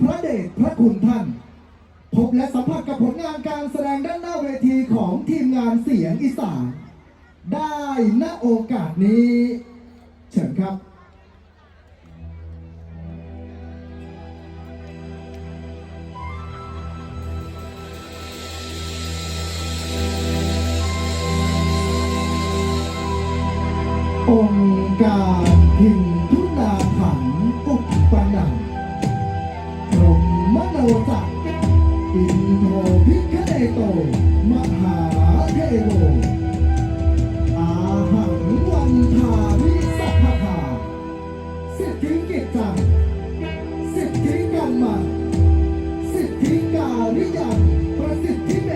พระเดชพระคุณท่าน พบและสัมผัสกับผลงานการแสดงด้านหน้าเวทีของทีมงานเสียงอีสานได้ณโอกาสนี้ เชิญครับ มหาเทโวอาหังวันทาวิสัพพาสิทธิกิจจัง สิทธิกรรมังสิทธิการิยังประสิทธิเม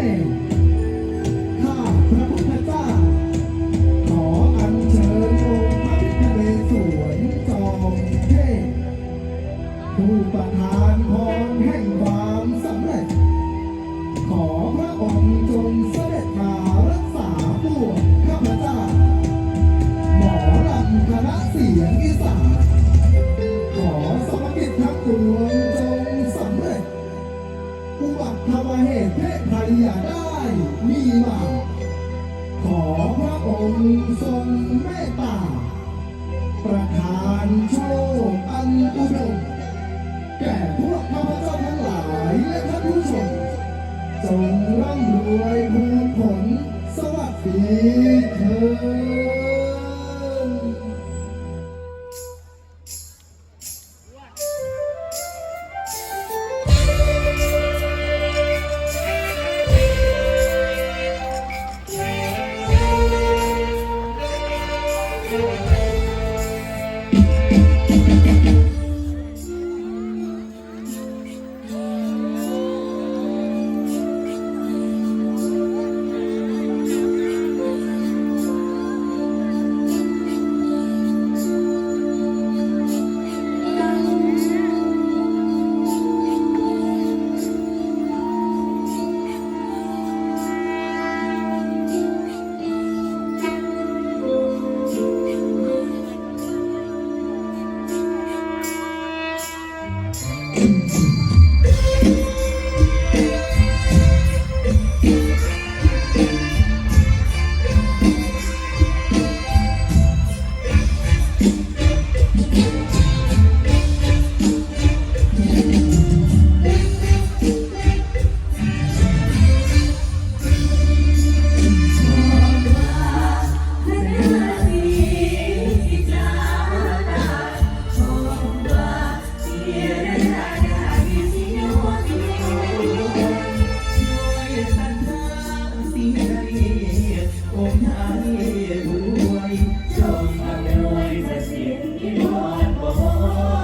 ทรงเมตตา ประทานโชคอันอุดมแก่พวกข้าพเจ้าทั้งหลายและท่านผู้ชมจงร่ำรวยภูผลสวัสดีเธอ โปรดยอมราชาและสิ่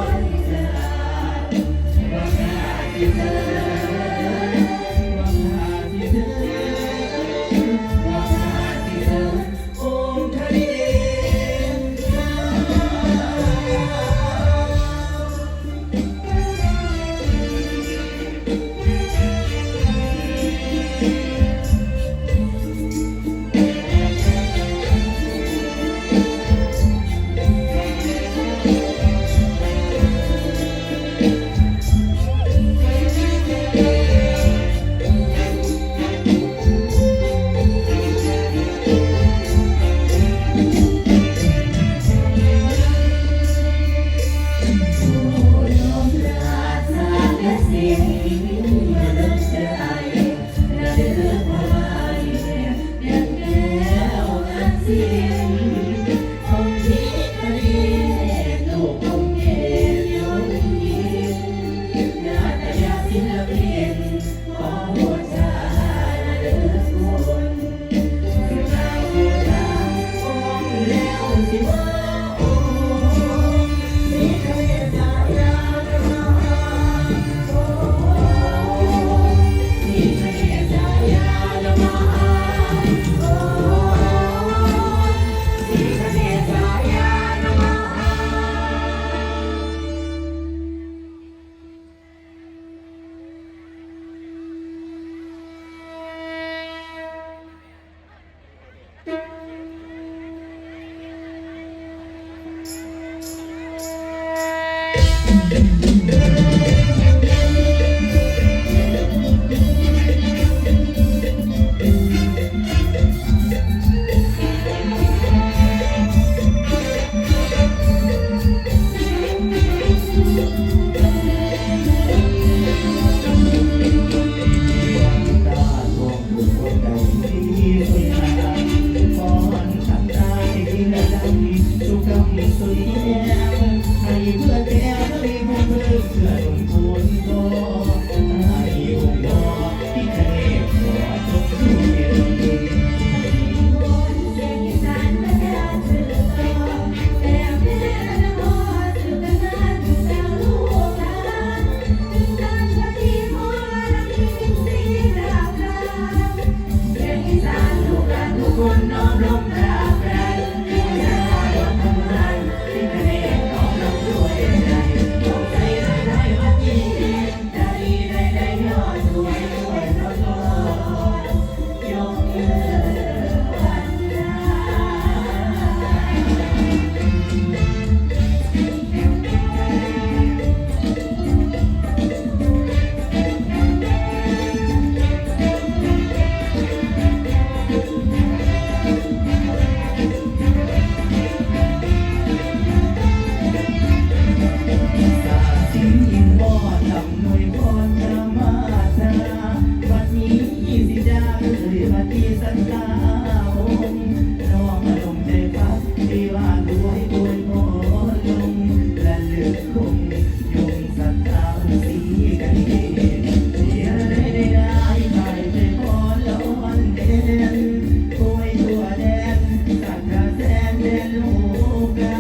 amor.